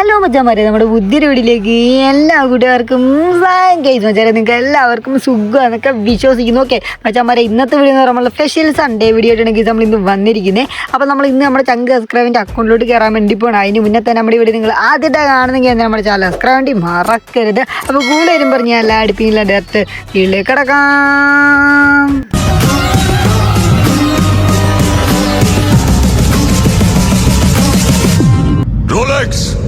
Hello മച്ചാമാരെ. നമ്മുടെ ബുദ്ധിയുടെ എല്ലാ കൂട്ടുകാർക്കും കേസ് മച്ചാരെ നിങ്ങൾക്ക് എല്ലാവർക്കും സുഖമാണെന്നൊക്കെ വിശ്വസിക്കുന്നു. ഓക്കെ മച്ചാമാരെ ഇന്നത്തെ വീഡിയോ എന്ന് പറയുമ്പോൾ സ്പെഷ്യൽ സൺഡേ വീഡിയോ ആയിട്ടാണെങ്കിൽ നമ്മൾ ഇന്ന് വന്നിരിക്കുന്നത് അപ്പോൾ നമ്മൾ ഇന്ന് നമ്മുടെ ചങ്ക് സബ്സ്ക്രൈബിന്റെ അക്കൗണ്ടിലോട്ട് കയറാൻ വേണ്ടി പോകണം അതിന് മുന്നേ തന്നെ നമ്മുടെ വീഡിയോ നിങ്ങൾ ആദ്യത്തെ കാണുന്നെങ്കിൽ തന്നെ നമ്മുടെ ചാനൽ സബ്സ്ക്രൈബ് വേണ്ടി മറക്കരുത്. അപ്പോൾ കൂടുതലും പറഞ്ഞ് എല്ലാ അടുപ്പില്ല ഡയറക്റ്റ് വീട്ടിലേക്ക് കിടക്കാം. Rolex!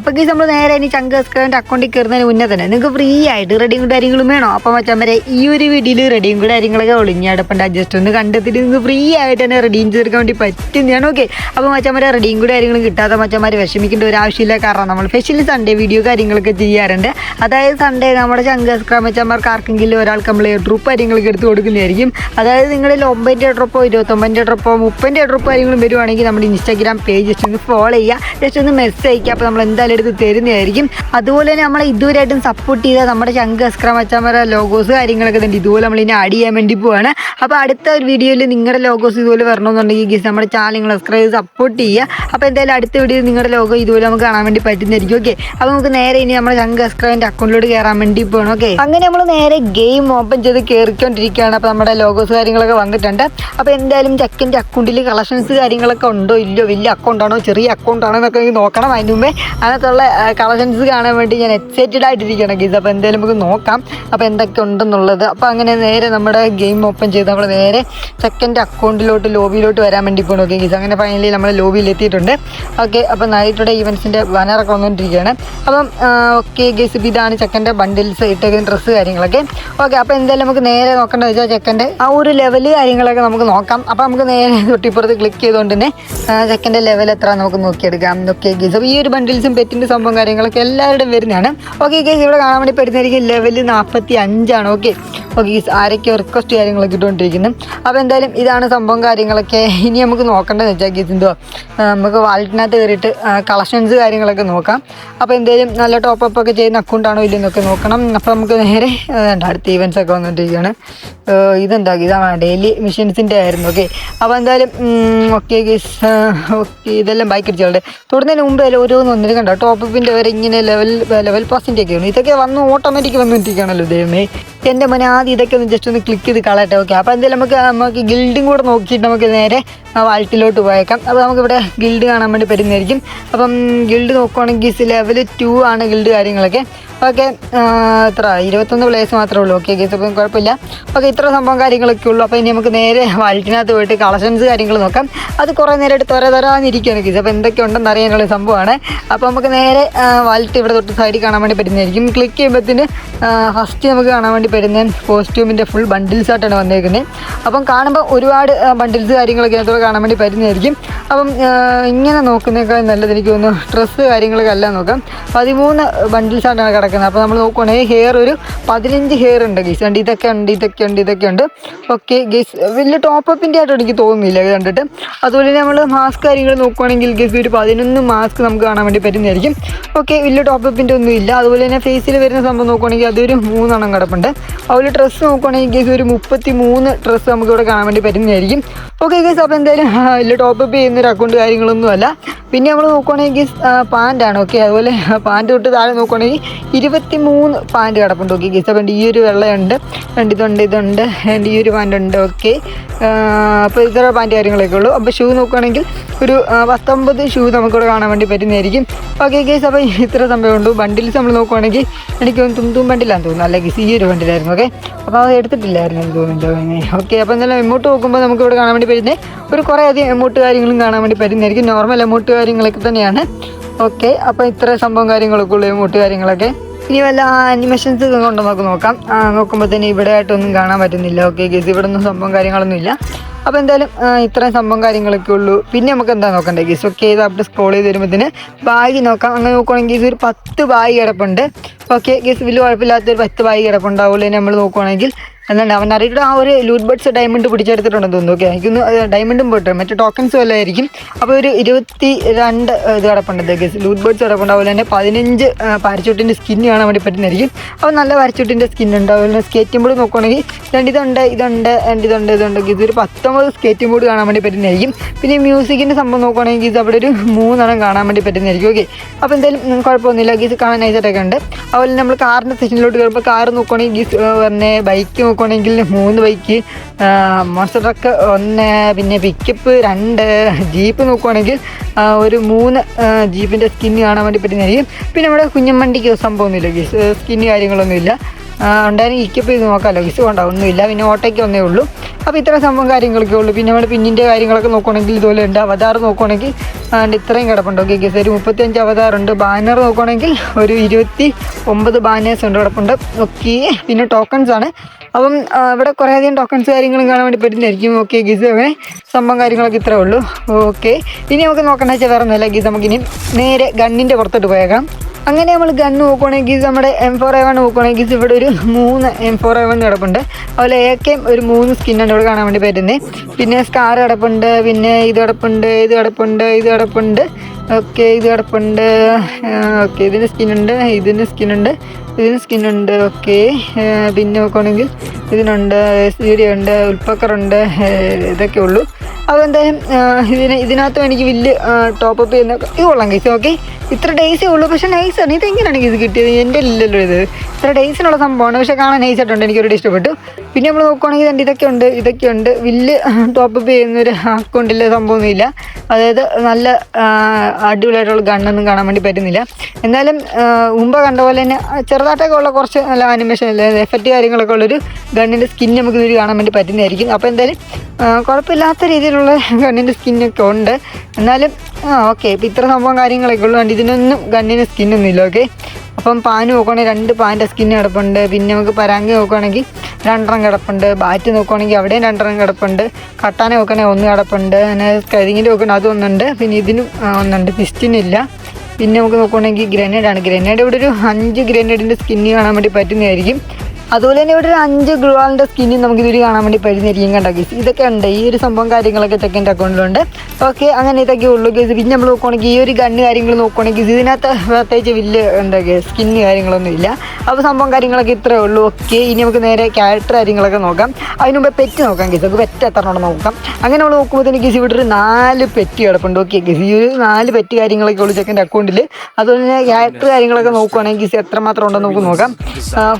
അപ്പോൾ ഗീസ് നമ്മൾ നേരെ ഇനി ചങ്ക് സബ്സ്ക്രൈബിന്റെ അക്കൗണ്ടിൽ കയറുന്നതിന് മുന്നേ തന്നെ നിങ്ങൾക്ക് ഫ്രീ ആയിട്ട് റെഡിയും കൂടെ കാര്യങ്ങളും വേണോ? അപ്പോൾ മച്ചാൻ വരെ ഈ ഒരു വീഡിയോയിൽ റെഡിയും കൂടെ കാര്യങ്ങളൊക്കെ ഒളിഞ്ഞടപ്പണ്ട അഡ്ജസ്റ്റ് ഒന്ന് കണ്ടെത്തിയിട്ട് നിങ്ങൾക്ക് ഫ്രീ ആയിട്ട് തന്നെ റെഡിയും ചേർക്കാൻ വേണ്ടി പറ്റുന്നതാണ് ഓക്കെ അപ്പോൾ മച്ചാൻ വരെ റെഡിയും കൂടെ കാര്യങ്ങളും കിട്ടാത്ത മച്ചന്മാർ വിഷമിക്കേണ്ട ഒരു ആവശ്യമില്ല. കാരണം നമ്മൾ സ്പെഷ്യലി സൺഡേ വീഡിയോ കാര്യങ്ങളൊക്കെ ചെയ്യാറുണ്ട്. അതായത് സൺഡേ നമ്മുടെ ചങ്ക് സബ്സ്ക്രൈബ് മച്ചാൻമാർക്ക് ആർക്കെങ്കിലും ഒരാൾക്ക് നമ്മൾ ട്രൂപ്പ് കാര്യങ്ങളൊക്കെ എടുത്ത് കൊടുക്കുന്നതായിരിക്കും. അതായത് നിങ്ങളിൽ ഒമ്പതിന്റെ ട്രിപ്പോ ഇരുപത്തൊമ്പതിന്റെ ട്രിപ്പോ മുപ്പതിന്റെ ട്രിപ്പ് കാര്യങ്ങളും വരുവാണെങ്കിൽ നമ്മുടെ ഇൻസ്റ്റാഗ്രാം പേജ് ജസ്റ്റ് ഒന്ന് ഫോളോ ചെയ്യുക. ജസ്റ്റ് ഒന്ന് മെസ്സേജ് അയക്കുക അപ്പോൾ നമ്മൾ എന്തായാലും എടുത്ത് തരുന്നതായിരിക്കും. അതുപോലെ തന്നെ നമ്മളെ ഇതുവരെയായിട്ടും സപ്പോർട്ട് ചെയ്ത നമ്മുടെ ശങ്ക് അസ്ക്രം ലോഗോസ് കാര്യങ്ങളൊക്കെ തന്നെ ഇതുപോലെ നമ്മൾ ഇനി ആഡ് ചെയ്യാൻ വേണ്ടി പോവാണ്. അപ്പോൾ അടുത്ത ഒരു വീഡിയോയിൽ നിങ്ങളുടെ ലോഗോസ് ഇതുപോലെ വരണമെന്നുണ്ടെങ്കിൽ ഗീസ് നമ്മുടെ ചാനൽ നിങ്ങൾ സബ്സ്ക്രൈബ് സപ്പോർട്ട് ചെയ്യുക. അപ്പോൾ എന്തായാലും അടുത്ത വീഡിയോയിൽ നിങ്ങളുടെ ലോഗോ ഇതുപോലെ നമുക്ക് കാണാൻ വേണ്ടി പറ്റുന്നതായിരിക്കും. ഓക്കെ അപ്പോൾ നമുക്ക് നേരെ ഇനി നമ്മുടെ ശങ്ക് അസ്ക്രമിന്റെ അക്കൗണ്ടിലോട്ട് കയറാൻ വേണ്ടി പോകണം ഓക്കെ അങ്ങനെ നമ്മൾ നേരെ ഗെയിം ഓപ്പൺ ചെയ്ത് കയറിക്കൊണ്ടിരിക്കുകയാണ് അപ്പോൾ നമ്മുടെ ലോഗോസ് കാര്യങ്ങളൊക്കെ വന്നിട്ടുണ്ട്. അപ്പോൾ എന്തായാലും ചക്കിന്റെ അക്കൗണ്ടിൽ കളക്ഷൻസ് കാര്യങ്ങളൊക്കെ ഉണ്ടോ ഇല്ലയോ? വലിയ അക്കൗണ്ടാണോ ചെറിയ അക്കൗണ്ട് ആണോ എന്നൊക്കെ നോക്കണം. അതിന് മുമ്പേ അതിനകത്തുള്ള കളക്ഷൻസ് കാണാൻ വേണ്ടി ഞാൻ എക്സൈറ്റഡ് ആയിട്ടിരിക്കുകയാണ് ഗീസ്. അപ്പോൾ എന്തായാലും നമുക്ക് നോക്കാം. അപ്പോൾ എന്തൊക്കെ ഉണ്ടെന്നുള്ളത്. അപ്പോൾ അങ്ങനെ നേരെ നമ്മുടെ ഗെയിം ഓപ്പൺ ചെയ്ത് നമ്മൾ നേരെ സെക്കൻഡ് അക്കൗണ്ടിലോട്ട് ലോബിയിലോട്ട് വരാൻ വേണ്ടി പോകണം ഓക്കെ ഗീസ്. അങ്ങനെ ഫൈനലി നമ്മൾ ലോബിയിൽ എത്തിയിട്ടുണ്ട് ഓക്കെ അപ്പോൾ നൈറ്റുടെ ഈവൻസിന്റെ ബാനറൊക്കെ വന്നുകൊണ്ടിരിക്കുകയാണ് അപ്പം ഓക്കെ ഗീസ്. ഇപ്പോൾ ഇതാണ് ചെക്കന്റെ ബണ്ടിൽസ് ഇട്ടേക്കുന്ന ഡ്രസ്സ് കാര്യങ്ങളൊക്കെ. ഓക്കെ അപ്പോൾ എന്തായാലും നമുക്ക് നേരെ നോക്കേണ്ടത് വെച്ചാൽ ചെക്കന്റെ ആ ഒരു ലെവൽ കാര്യങ്ങളൊക്കെ നമുക്ക് നോക്കാം. അപ്പോൾ നമുക്ക് നേരെ തൊട്ടിപ്പുറത്ത് ക്ലിക്ക് ചെയ്തുകൊണ്ട് തന്നെ ചെക്കന്റെ ലെവൽ എത്ര നമുക്ക് നോക്കിയെടുക്കാം. ഓക്കെ ഗീസ്. അപ്പോൾ ഈ ഒരു ബണ്ടിൽസും പെറ്റിന്റെ സംഭവം കാര്യങ്ങളൊക്കെ എല്ലാവരുടെയും വരുന്നതാണ് ഓക്കെ ഗീസ് ഇവിടെ കാണാൻ വേണ്ടി പറ്റുന്നതായിരിക്കും ലെവൽ നാൽപ്പത്തി അഞ്ചാണ് ഓക്കെ ഓക്കെ ആരൊക്കെ റിക്വസ്റ്റ് കാര്യങ്ങളൊക്കെ ഇട്ടുകൊണ്ടിരിക്കുന്നു. അപ്പോൾ എന്തായാലും ഇതാണ് സംഭവം കാര്യങ്ങളൊക്കെ. ഇനി നമുക്ക് നോക്കേണ്ടതെന്ന് വെച്ചാൽ ഗീസ് നമുക്ക് വാലറ്റിനകത്ത് കയറിയിട്ട് കളക്ഷൻസ് കാര്യങ്ങളൊക്കെ നോക്കാം. അപ്പോൾ എന്തായാലും നല്ല ടോപ്പ് അപ്പ് ഒക്കെ ചെയ്യുന്ന അക്കൗണ്ടാണോ ഇല്ലെന്നൊക്കെ നോക്കണം. അപ്പോൾ നമുക്ക് നേരെ അടുത്ത ഈവൻസ് ഒക്കെ വന്നിട്ടിരിക്കുകയാണ് ഇതെന്താ ഇതാണ് ഡെയിലി മിഷൻസിന്റെ ആയിരുന്നു. ഓക്കെ അപ്പോൾ എന്തായാലും ഓക്കെ ഗീസ് ഓക്കെ ഇതെല്ലാം ബൈക്ക് അടിച്ചോളെ തൊടുന്നതിന് മുമ്പ് ഓരോന്ന് വന്നിട്ട് കണ്ടോ ടോപ്പ് വരെ ഇങ്ങനെ ലെവൽ ലെവൽ പാസിന്റെ ഒക്കെയാണ് ഇതൊക്കെ വന്ന് ഓട്ടോമാറ്റിക് വന്നിട്ടിരിക്കുകയാണല്ലോ ദൈവമേ. എന്റെ മോനെ ആദ്യം ഇതൊക്കെ ഒന്ന് ജസ്റ്റ് ഒന്ന് ക്ലിക്ക് ചെയ്ത് കളയട്ടെ ഓക്കെ അപ്പോൾ എന്തായാലും നമുക്ക് നമുക്ക് ഗിൽഡും കൂടെ നോക്കിയിട്ട് നമുക്ക് നേരെ വാൾട്ടിലോട്ട് പോയേക്കാം. അപ്പോൾ നമുക്കിവിടെ ഗിൽഡ് കാണാൻ വേണ്ടി പറ്റുന്നതായിരിക്കും. അപ്പം ഗിൽഡ് നോക്കുവാണെങ്കിൽ ലെവൽ ടു ആണ് ഗിൽഡ് കാര്യങ്ങളൊക്കെ. ഓക്കെ എത്ര? ഇരുപത്തൊന്ന് പ്ലേസ് മാത്രമേ ഉള്ളൂ. ഓക്കെ ഗീസ് അപ്പം കുഴപ്പമില്ല. ഓക്കെ ഇത്ര സംഭവം കാര്യങ്ങളൊക്കെ ഉള്ളൂ. അപ്പോൾ ഇനി നമുക്ക് നേരെ വാൾട്ടിനകത്ത് പോയിട്ട് കളക്ഷൻസ് കാര്യങ്ങൾ നോക്കാം. അത് കുറേ നേരമായിട്ട് തൊര തരാന്നിരിക്കുകയാണ് ഗീസ് അപ്പോൾ എന്തൊക്കെ ഉണ്ടെന്ന് അറിയാനുള്ള സംഭവമാണ്. അപ്പോൾ നമുക്ക് നേരെ വാൾട്ട് ഇവിടെ തൊട്ട് സൈഡിൽ കാണാൻ വേണ്ടി പറ്റുന്നതായിരിക്കും. ക്ലിക്ക് ചെയ്യുമ്പോഴത്തേന് ഫസ്റ്റ് നമുക്ക് കാണാൻ വേണ്ടി പറ്റുന്ന കോസ്റ്റ്യൂമിന്റെ ഫുൾ ബണ്ടിൽസ് ആയിട്ടാണ് വന്നേക്കുന്നത് അപ്പം കാണുമ്പോൾ ഒരുപാട് ബണ്ടിൽസ് കാര്യങ്ങളൊക്കെ അതിനകത്തോടെ കാണാൻ വേണ്ടി പറ്റുന്നതായിരിക്കും. അപ്പം ഇങ്ങനെ നോക്കുന്നേക്കാൾ നല്ലത് എനിക്ക് തോന്നുന്നു ഡ്രസ്സ് കാര്യങ്ങളൊക്കെ എല്ലാം നോക്കാം. പതിമൂന്ന് ബണ്ടിൽസ് ആയിട്ടാണ് കിടക്കുന്നത്. അപ്പോൾ നമ്മൾ നോക്കുവാണെങ്കിൽ ഹെയർ ഒരു പതിനഞ്ച് ഹെയർ ഉണ്ട് ഗീസ് ഉണ്ട് ഇതൊക്കെ ഉണ്ട് ഇതൊക്കെ ഉണ്ട് ഇതൊക്കെ ഉണ്ട്. ഓക്കെ ഗീസ് വലിയ ടോപ്പ് അപ്പിന്റെ ആയിട്ട് എനിക്ക് തോന്നുന്നില്ല. കണ്ടിട്ട് അതുപോലെ നമ്മൾ മാസ്ക് കാര്യങ്ങൾ നോക്കുവാണെങ്കിൽ ഗീസ് ഒരു പതിനൊന്ന് മാസ്ക് നമുക്ക് കാണാൻ വേണ്ടി പറ്റുന്നതായിരിക്കും. ഓക്കെ വലിയ ടോപ്പ് അപ്പിന്റെ ഒന്നും ഇല്ല അതുപോലെ തന്നെ ഫേസിൽ വരുന്ന സംഭവം നോക്കുവാണെങ്കിൽ അതൊരു മൂന്നെണ്ണം കിടപ്പുണ്ട്. അതുപോലെ ഡ്രസ്സ് നോക്കുവാണെങ്കിൽ ഗൈസ് ഒരു മുപ്പത്തി മൂന്ന് ഡ്രസ്സ് നമുക്ക് ഇവിടെ കാണാൻ വേണ്ടി പറ്റുന്നതായിരിക്കും. ഓക്കെ ഗൈസ് അപ്പോൾ എന്തായാലും ഇല്ല ടോപ്പ് അപ്പ് ചെയ്യുന്ന ഒരു അക്കൗണ്ട് കാര്യങ്ങളൊന്നും അല്ല പിന്നെ നമ്മൾ നോക്കുവാണെങ്കിൽ പാന്റാണ് ഓക്കെ? അതുപോലെ പാന്റ് തൊട്ട് താഴെ നോക്കുവാണെങ്കിൽ ഇരുപത്തി മൂന്ന് പാന്റ് കിടപ്പുണ്ട് ഓക്കെ ഗീസ്. അപ്പം ഈ ഒരു വെള്ളയുണ്ട് രണ്ട് ഇതുണ്ട് ഇതുണ്ട് രണ്ട് ഈ ഒരു പാന്റ് ഉണ്ട് ഓക്കെ അപ്പോൾ ഇത്ര പാന്റ് കാര്യങ്ങളൊക്കെ ഉള്ളൂ. അപ്പോൾ ഷൂ നോക്കുവാണെങ്കിൽ ഒരു പത്തൊമ്പത് ഷൂ നമുക്കിവിടെ കാണാൻ വേണ്ടി പറ്റുന്നതായിരിക്കും. ഓക്കെ ഗീസ് അപ്പോൾ ഇത്ര സംഭവമുണ്ട്. ബണ്ടിൽസ് നമ്മൾ നോക്കുവാണെങ്കിൽ എനിക്ക് തും തും ബണ്ടിലാന്ന് തോന്നുന്നു. അല്ലെങ്കിൽ ഈ ഒരു ബണ്ടിലായിരുന്നു ഓക്കെ. അപ്പോൾ അത് എടുത്തിട്ടില്ലായിരുന്നു എന്ന് തോന്നുന്നു ഓക്കെ അപ്പോൾ എന്തായാലും എമൗണ്ട് നോക്കുമ്പോൾ നമുക്ക് ഇവിടെ കാണാൻ വേണ്ടി പറ്റുന്നത് ഒരു കുറേ അധികം എമൗണ്ട് കാര്യങ്ങളും കാണാൻ വേണ്ടി പറ്റുന്നതായിരിക്കും. നോർമൽ എമൗണ്ട് കാര്യങ്ങളൊക്കെ തന്നെയാണ്. ഓക്കെ അപ്പോൾ ഇത്ര സംഭവം കാര്യങ്ങളൊക്കെ ഉള്ളൂ എമൗണ്ട് കാര്യങ്ങളൊക്കെ. ഇനി വല്ല അനിമേഷൻസ് കൊണ്ട് നമുക്ക് നോക്കാം. നോക്കുമ്പോൾ തന്നെ ഇവിടെ ആയിട്ടൊന്നും കാണാൻ പറ്റുന്നില്ല. ഓക്കെ ഗസ് ഇവിടെ ഒന്നും സംഭവം കാര്യങ്ങളൊന്നും ഇല്ല. അപ്പോൾ എന്തായാലും ഇത്രയും സംഭവം കാര്യങ്ങളൊക്കെ ഉള്ളൂ. പിന്നെ നമുക്ക് എന്താ നോക്കണ്ടേ ഗീസ് ഓക്കെ ഇത് അവിടെ സ്ക്രോൾ ചെയ്ത് വരുമ്പോഴത്തേന് ബാഗ് നോക്കാം. അങ്ങനെ നോക്കുവാണെങ്കിൽ ഗീസ് ഒരു പത്ത് ബാഗ് കിടപ്പുണ്ട്. ഓക്കെ ഗീസ് വലിയ കുഴപ്പമില്ലാത്തൊരു പത്ത് ബാഗ് കിടപ്പുണ്ടാവുള്ളൂ. നമ്മൾ നോക്കുവാണെങ്കിൽ എന്താണ് അവൻ അറിയിട്ട് ആ ഒരു ലൂട്ട് ബഡ്സ് ഡയമണ്ട് പിടിച്ചെടുത്തിട്ടുണ്ടെന്ന് തോന്നുന്നു ഓക്കെ എനിക്കൊന്ന് ഡയമണ്ടും പോയിട്ട് മറ്റേ ടോക്കൺസ് വല്ല ആയിരിക്കും. അപ്പോൾ ഒരു ഇരുപത്തി രണ്ട് ഇത് കിടപ്പുണ്ട് ഗസ് ലൂട്ട് ബഡ്സ് കിടപ്പുണ്ട് അതുപോലെ തന്നെ പതിനഞ്ച് പാരച്ചൂട്ടിന്റെ സ്കിന്ന് കാണാൻ വേണ്ടി പറ്റുന്നതായിരിക്കും. അപ്പോൾ നല്ല പാരച്ചൂട്ടിന്റെ സ്കിൻ ഉണ്ട് അതുപോലെ സ്കേറ്റിംഗ് ബോർഡ് നോക്കുകയാണെങ്കിൽ രണ്ട് ഇതുണ്ട് ഇതുണ്ട് രണ്ട് ഇതുണ്ട് ഇതുണ്ട് ഒരു പത്തൊമ്പത് സ്കേറ്റിംഗ് ബോർഡ് കാണാൻ വേണ്ടി പറ്റുന്നതായിരിക്കും. പിന്നെ മ്യൂസിക്കിന്റെ സംഭവം നോക്കുകയാണെങ്കിൽ ഇത് അവിടെ ഒരു മൂന്നെണ്ണം കാണാൻ വേണ്ടി പറ്റുന്നതായിരിക്കും ഓക്കെ അപ്പോൾ എന്തായാലും കുഴപ്പമൊന്നുമില്ല ഗീസ് കാണാൻ നൈസായിട്ടൊക്കെ ഉണ്ട്. അതുപോലെ നമ്മൾ കാറിന്റെ സെഷനിലോട്ട് കയറുമ്പോൾ കാർ നോക്കുകയാണെങ്കിൽ ഗീസ് പറഞ്ഞ ബൈക്ക് നോക്കുകയാണെങ്കിൽ മൂന്ന് ബൈക്ക് മോൺസ്റ്റർ ട്രക്ക് ഒന്ന് പിന്നെ പിക്കപ്പ് രണ്ട് ജീപ്പ് നോക്കുകയാണെങ്കിൽ ഒരു മൂന്ന് ജീപ്പിന്റെ സ്കിന്ന് കാണാൻ വേണ്ടി പറ്റുന്നതായിരിക്കും പിന്നെ നമ്മുടെ കുഞ്ഞമ്മണ്ടിക്ക് സംഭവമൊന്നുമില്ല ഗീസ് സ്കിന്ന് കാര്യങ്ങളൊന്നുമില്ല. ഉണ്ടായിരുന്നു ഇക്കപ്പ് ചെയ്ത് നോക്കാമല്ലോ ഗീസ് കൊണ്ടാ ഒന്നുമില്ല. പിന്നെ ഓട്ടയ്ക്ക് ഒന്നേ ഉള്ളൂ. അപ്പോൾ ഇത്ര സംഭവം കാര്യങ്ങളൊക്കെ ഉള്ളൂ. പിന്നെ നമ്മുടെ പിന്നിന്റെ കാര്യങ്ങളൊക്കെ നോക്കുകയാണെങ്കിൽ ഇതുപോലെ ഉണ്ട്. അവതാർ നോക്കുകയാണെങ്കിൽ ആണ്ട് ഇത്രയും കിടപ്പുണ്ട്. ഓക്കെ ഗീസ് ഒരു മുപ്പത്തിയഞ്ച് അവതാറുണ്ട് ബാനർ നോക്കുകയാണെങ്കിൽ ഒരു ഇരുപത്തി ഒമ്പത് ബാനേഴ്സ് ഉണ്ട് കിടപ്പുണ്ട്. ഓക്കെ പിന്നെ ടോക്കൺസ് ആണ്. അപ്പം ഇവിടെ കുറേ അധികം ടോക്കൺസ് കാര്യങ്ങളും കാണാൻ വേണ്ടി പറ്റുന്നതായിരിക്കും. ഓക്കെ ഗീസ് അങ്ങനെ സംഭവം കാര്യങ്ങളൊക്കെ ഇത്രേ ഉള്ളൂ. ഓക്കെ ഇനി നമുക്ക് നോക്കണ്ട വെച്ചാൽ വേറെ ഒന്നുമില്ല ഗീസ്. നമുക്കിനി നേരെ ഗണ്ണിന്റെ പുറത്തോട്ട് പോയേക്കാം. അങ്ങനെ നമ്മൾ ഗൺ നോക്കുകയാണെങ്കിൽ നമ്മുടെ എം ഫോർ എ വൺ നോക്കുകയാണെങ്കിൽ ഇവിടെ ഒരു മൂന്ന് എം ഫോർ എ വൺ കിടപ്പുണ്ട്. അതുപോലെ എ കെയും ഒരു മൂന്ന് സ്കിന്നാണ് ഇവിടെ കാണാൻ വേണ്ടി പറ്റുന്നത് പിന്നെ സ്കാർ കിടപ്പുണ്ട് പിന്നെ ഇത് കിടപ്പുണ്ട് ഇത് കിടപ്പുണ്ട് ഇത് കിടപ്പുണ്ട്. ഓക്കെ ഇത് കിടപ്പുണ്ട്. ഓക്കെ ഇതിന് സ്കിന്നുണ്ട് ഇതിന് സ്കിന്നുണ്ട് ഇതിന് സ്കിന്നുണ്ട് ഓക്കെ. പിന്നെ നോക്കുകയാണെങ്കിൽ ഇതിനുണ്ട് സീഡിയുണ്ട് ഉൽപ്പക്കറുണ്ട് ഇതൊക്കെ ഉള്ളൂ അപ്പോൾ എന്തായാലും ഇതിന് ഇതിനകത്തും എനിക്ക് വലിയ ടോപ്പ് അപ്പ് ചെയ്യുന്ന ഇത് കൊള്ളാം കേസ് ഓക്കെ. ഇത്ര ഡേയ്സേ ഉള്ളൂ പക്ഷേ നൈസാണ് ഇതെങ്ങനെയാണ് ഇത് കിട്ടിയത്? എന്റെ ഇല്ലല്ലോ ഇത്. ഇത്ര ഡേയ്സിനുള്ള സംഭവമാണ്. പക്ഷേ കാണാൻ നൈസായിട്ടുണ്ട് എനിക്കൊരു ഇഷ്ടപ്പെട്ടു. പിന്നെ നമ്മൾ നോക്കുവാണെങ്കിൽ രണ്ട് ഇതൊക്കെ ഉണ്ട് ഇതൊക്കെ ഉണ്ട്. വില്ല് ടോപ്പ് അപ്പ് ചെയ്യുന്നൊരു അക്കൗണ്ടിലെ സംഭവമൊന്നുമില്ല. അതായത് നല്ല അടിപൊളിയായിട്ടുള്ള ഗണ്ണൊന്നും കാണാൻ വേണ്ടി പറ്റുന്നില്ല. ആ, മുമ്പ് കണ്ട പോലെ തന്നെ ചെറുതായിട്ടൊക്കെ ഉള്ള കുറച്ച് നല്ല ആനിമേഷൻ അല്ലെങ്കിൽ എഫക്റ്റ് കാര്യങ്ങളൊക്കെ ഉള്ളൊരു ഗണ്ണിന്റെ സ്കിൻ നമുക്ക് ഇതിൽ കാണാൻ വേണ്ടി പറ്റുന്നതായിരിക്കും. അപ്പോൾ എന്തായാലും കുഴപ്പമില്ലാത്ത രീതിയിലുള്ള ഗണ്ണിന്റെ സ്കിന്നൊക്കെ ഉണ്ട്. എന്നാലും ആ ഓക്കെ ഇപ്പം ഇത്ര സംഭവം കാര്യങ്ങളൊക്കെ ഉള്ളൂ. കണ്ട് ഇതിനൊന്നും ഗണ്ണിന് സ്കിന്നൊന്നുമില്ല ഓക്കെ അപ്പം പാൻ നോക്കുവാണെങ്കിൽ രണ്ട് പാന്റെ സ്കിന്ന് കിടപ്പുണ്ട് പിന്നെ നമുക്ക് പരാങ്കി നോക്കുവാണെങ്കിൽ രണ്ടെണ്ണം കിടപ്പുണ്ട്. ബാറ്റ് നോക്കുവാണെങ്കിൽ അവിടെയും രണ്ടെണ്ണം കിടപ്പുണ്ട്. കട്ടാനെ നോക്കുകയാണെങ്കിൽ ഒന്ന് കിടപ്പുണ്ട്. പിന്നെ കരിങ്ങിന്റെ നോക്കുകയാണെങ്കിൽ അതും ഒന്നുണ്ട്. പിന്നെ ഇതിനും ഒന്നുണ്ട്. പിസ്റ്റിനില്ല. പിന്നെ നമുക്ക് നോക്കുകയാണെങ്കിൽ ഗ്രനേഡാണ് ഗ്രനേഡ് ഇവിടെ ഒരു അഞ്ച് ഗ്രനേഡിന്റെ സ്കിന്ന് കാണാൻ വേണ്ടി പറ്റുന്നതായിരിക്കും. അതുപോലെ തന്നെ ഇവിടെ ഒരു അഞ്ച് ഗ്ലുവാളിന്റെ സ്കിന്ന് നമുക്ക് ഇതിൽ കാണാൻ വേണ്ടി പറ്റുന്നതായിരിക്കും കണ്ട ഗീസ് ഇതൊക്കെ ഉണ്ട്. ഈ ഒരു സംഭവം കാര്യങ്ങളൊക്കെ ചെക്കന്റെ അക്കൗണ്ടിലുണ്ട് ഓക്കെ അങ്ങനെ ഇതൊക്കെ ഉള്ളൂ ഗീസ് പിന്നെ നമ്മൾ നോക്കുവാണെങ്കിൽ ഈ ഒരു ഗണ്ണ് കാര്യങ്ങൾ നോക്കുവാണെങ്കിൽ ഇതിനകത്ത് പ്രത്യേകിച്ച് വലിയ എന്താ സ്കിന്ന് കാര്യങ്ങളൊന്നും ഇല്ല. അപ്പോൾ സംഭവം കാര്യങ്ങളൊക്കെ ഇത്രേ ഉള്ളൂ. ഓക്കെ ഇനി നമുക്ക് നേരെ ക്യാരക്ടർ കാര്യങ്ങളൊക്കെ നോക്കാം. അതിന് മുമ്പ് പെറ്റ് നോക്കാം ഗീസ് നമുക്ക് പെറ്റ് എത്ര ഉണ്ടെന്ന് നോക്കാം. അങ്ങനെ നമ്മൾ നോക്കുമ്പോൾ തന്നെ ഗീസ് ഇവിടെ ഒരു നാല് പെറ്റ് കിടപ്പുണ്ട്. ഓക്കെ ഗീസ് ഈ ഒരു നാല് പെറ്റ് കാര്യങ്ങളൊക്കെ ഉള്ളൂ ചെക്കന്റെ അക്കൗണ്ടിൽ അതുപോലെ തന്നെ ക്യാരക്ടർ കാര്യങ്ങളൊക്കെ നോക്കുവാണെങ്കിൽ ഗീസ് എത്രമാത്രം ഉണ്ടെന്ന് നമുക്ക് നോക്കാം.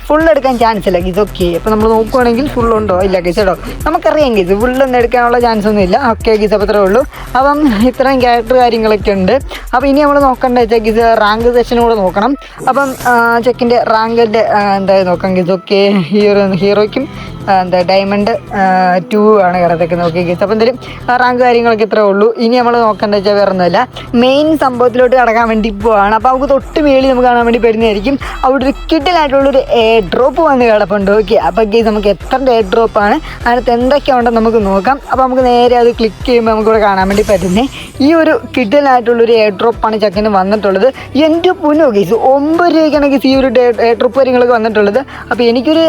ഫുൾ എടുക്കാൻ ചാൻസ് ഇല്ല ഇതൊക്കെ അപ്പോൾ നമ്മൾ നോക്കുവാണെങ്കിൽ ഫുൾ ഉണ്ടോ? ഇല്ല കേസ് കേട്ടോ. നമുക്കറിയാം കേസ് ഫുള്ളൊന്നും എടുക്കാനുള്ള ചാൻസ് ഒന്നും ഇല്ല. ഓക്കെ ഗീസ് അപ്പോൾ അത്രേ ഉള്ളൂ. അപ്പം ഇത്രയും ക്യാരക്ടർ കാര്യങ്ങളൊക്കെ ഉണ്ട്. അപ്പോൾ ഇനി നമ്മൾ നോക്കേണ്ട വെച്ചാൽ ഗീസ് റാങ്ക് സെഷനും കൂടെ നോക്കണം. അപ്പം ചെക്കിന്റെ റാങ്കിന്റെ എന്തായാലും നോക്കാം ഗീസ് ഓക്കെ ഹീറോ ഹീറോയ്ക്കും എന്താ ഡയമണ്ട് ടു ആണ് കിടത്തേക്ക് നോക്കി അപ്പോൾ എന്തായാലും റാങ്ക് കാര്യങ്ങളൊക്കെ ഇത്രേ ഉള്ളൂ. ഇനി നമ്മൾ നോക്കേണ്ട വെച്ചാൽ വേറെ ഒന്നുമില്ല മെയിൻ സംഭവത്തിലോട്ട് കടക്കാൻ വേണ്ടി പോവാണ്. അപ്പോൾ നമുക്ക് തൊട്ട് മേളിൽ നമുക്ക് കാണാൻ വേണ്ടി വരുന്നതായിരിക്കും അവിടെ ഒരു കിഡിലായിട്ടുള്ളൊരു എയർ ഡ്രോപ്പ് വന്ന് കിടപ്പുണ്ട്. ഓക്കെ അപ്പോൾ ഗീസ് നമുക്ക് എത്ര എയർ ഡ്രോപ്പാണ് അതിനകത്ത് എന്തൊക്കെ ഉണ്ടെന്ന് നമുക്ക് നോക്കാം. അപ്പോൾ നമുക്ക് നേരെ അത് ക്ലിക്ക് ചെയ്യുമ്പോൾ നമുക്കിവിടെ കാണാൻ വേണ്ടി പറ്റുന്നേ. ഈ ഒരു കിഡിലായിട്ടുള്ളൊരു എയർ ഡ്രോപ്പാണ് ചക്കന് വന്നിട്ടുള്ളത്. എന്റെ പുനോ ഗീസ് ഒമ്പത് രൂപയ്ക്കാണെങ്കിൽ ഈ ഒരു എയർ ഡ്രോപ്പ് കാര്യങ്ങളൊക്കെ വന്നിട്ടുള്ളത്. അപ്പോൾ എനിക്കൊരു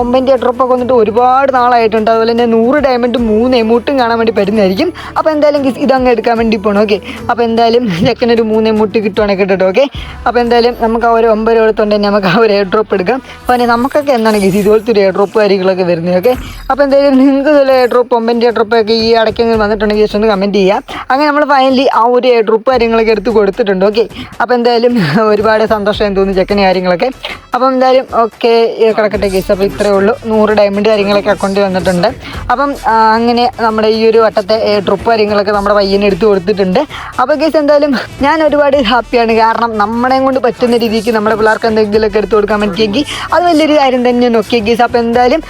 ഒമ്പതിന്റെ എയർ ഡ്രോപ്പൊക്കെ വന്നിട്ട് ഒരുപാട് നാളായിട്ടുണ്ട്. അതുപോലെ തന്നെ നൂറ് ഡയമണ്ട് മൂന്ന് എമൗട്ടും കാണാൻ വേണ്ടി പറ്റുന്നതായിരിക്കും. അപ്പോൾ എന്തായാലും കേസ് ഇതങ്ങ് എടുക്കാൻ വേണ്ടി പോകണം ഓക്കെ അപ്പോൾ എന്തായാലും ചെക്കനൊരു മൂന്ന് എമൗട്ട് കിട്ടുവാണെങ്കിൽ കേട്ടോ ഓക്കെ അപ്പോൾ എന്തായാലും നമുക്ക് ആ ഒരു ഒമ്പത് എടുത്തുകൊണ്ട് തന്നെ നമുക്ക് ആ ഒരു എയർ ഡ്രോപ്പ് എടുക്കാം. അപ്പോൾ തന്നെ നമുക്കൊക്കെ എന്താണ് ഗിസ് ഇതുപോലത്തെ ഒരു എയർ ഡ്രോപ്പ് കാര്യങ്ങളൊക്കെ വരുന്നത് ഓക്കെ അപ്പോൾ എന്തായാലും നിങ്ങൾക്ക് ഇതുപോലെ എയർ ഡ്രോപ്പ് ഒമ്പതിന്റെ എയർ ഡ്രോപ്പ് ഒക്കെ ഈ ഇടയ്ക്കെങ്കിലും വന്നിട്ടുണ്ടെങ്കിൽ ജസ്റ്റ് ഒന്ന് കമന്റ് ചെയ്യാം. അങ്ങനെ നമ്മൾ ഫൈനലി ആ ഒരു എയർ ഡ്രോപ്പ് കാര്യങ്ങളൊക്കെ എടുത്ത് കൊടുത്തിട്ടുണ്ട് ഓക്കെ അപ്പോൾ എന്തായാലും ഒരുപാട് സന്തോഷം തോന്നുന്നു ചെക്കന് കാര്യങ്ങളൊക്കെ. അപ്പം എന്തായാലും ഓക്കെ കിടക്കട്ടെ ഗീസ് അപ്പോൾ ഇത്രയേ ഉള്ളൂ. നൂറ് ഡയമണ്ട് കാര്യങ്ങളൊക്കെ അക്കൗണ്ടിൽ വന്നിട്ടുണ്ട്. അപ്പം അങ്ങനെ നമ്മുടെ ഈ ഒരു വട്ടത്തെ ട്രിപ്പ് കാര്യങ്ങളൊക്കെ നമ്മുടെ പയ്യന് എടുത്തു കൊടുത്തിട്ടുണ്ട്. അപ്പോൾ കേസ് എന്തായാലും ഞാൻ ഒരുപാട് ഹാപ്പിയാണ് കാരണം നമ്മളെയും കൊണ്ട് പറ്റുന്ന രീതിക്ക് നമ്മുടെ പിള്ളേർക്ക് എന്തെങ്കിലുമൊക്കെ എടുത്തു കൊടുക്കാൻ പറ്റിയെങ്കിൽ അത് വലിയൊരു കാര്യം തന്നെയാണ് നോക്കിയ കേസ് അപ്പോൾ എന്തായാലും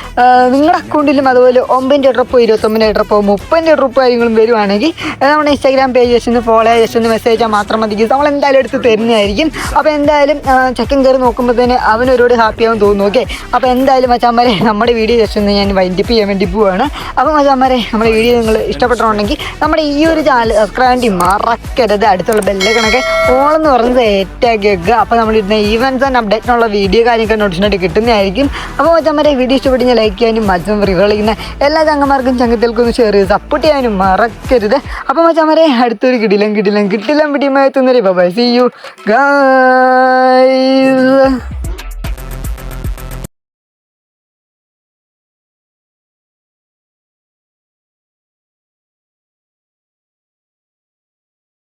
നിങ്ങളുടെ അക്കൗണ്ടിലും അതുപോലെ ഒമ്പതിന്റെ ട്രിപ്പോ ഇരുപത്തൊമ്പതിന്റെ ട്രിപ്പോ മുപ്പതിന്റെ ട്രിപ്പ് കാര്യങ്ങളും വരുവാണെങ്കിൽ നമ്മുടെ ഇൻസ്റ്റാഗ്രാം പേജ് ഒന്ന് ഫോളോ ജസ്റ്റ് മെസ്സേജ് ചെയ്താൽ മാത്രം മതി നമ്മൾ എന്തായാലും എടുത്ത് തരുന്നതായിരിക്കും. അപ്പോൾ എന്തായാലും ചെക്കൻ കയറി നോക്കുമ്പോൾ തന്നെ അവനൊരുപാട് ഹാപ്പിയാവും തോന്നുന്നു ഓക്കെ അപ്പോൾ എന്തായാലും മച്ചാന്മാരെ നമ്മുടെ വീഡിയോ ജസ്റ്റ് ഒന്ന് ഞാൻ വൈൻഡപ്പ് ചെയ്യാൻ വേണ്ടി പോവാണ്. അപ്പോൾ മച്ചാമാരെ നമ്മുടെ വീഡിയോ നിങ്ങൾ ഇഷ്ടപ്പെട്ടിട്ടുണ്ടെങ്കിൽ നമ്മുടെ ഈ ഒരു ചാനൽ സബ്സ്ക്രൈബ് ചെയ്യും മറക്കരുത്. അടുത്തുള്ള ബെല്ലൊക്കെ ഓളെന്ന് പറഞ്ഞത് സെറ്റാക്കി വെക്കുക. അപ്പോൾ നമ്മൾ ഇടുന്ന ഈവൻസ് ആൻഡ് അപ്ഡേറ്റിനുള്ള വീഡിയോ കാര്യങ്ങൾ നോട്ടിഷനായിട്ട് കിട്ടുന്നതായിരിക്കും. അപ്പോൾ മച്ചാമാരെ വീഡിയോ ഇഷ്ടപ്പെട്ട് ലൈക്ക് ചെയ്യാനും മറ്റും ഫ്രീ കളിക്കുന്ന എല്ലാ ചങ്ങന്മാർക്കും ചങ്ങത്തിൽക്കൊന്ന് ഷെയർ ചെയ്ത് സപ്പോർട്ട് ചെയ്യാനും മറക്കരുത്. അപ്പോൾ മച്ചാമാരെ അടുത്തൊരു കിടിലം കിടിലം കിട്ടിലം പിടിയുമായി എത്തുന്നൊരു ബൈ സി യു ഗൈസ്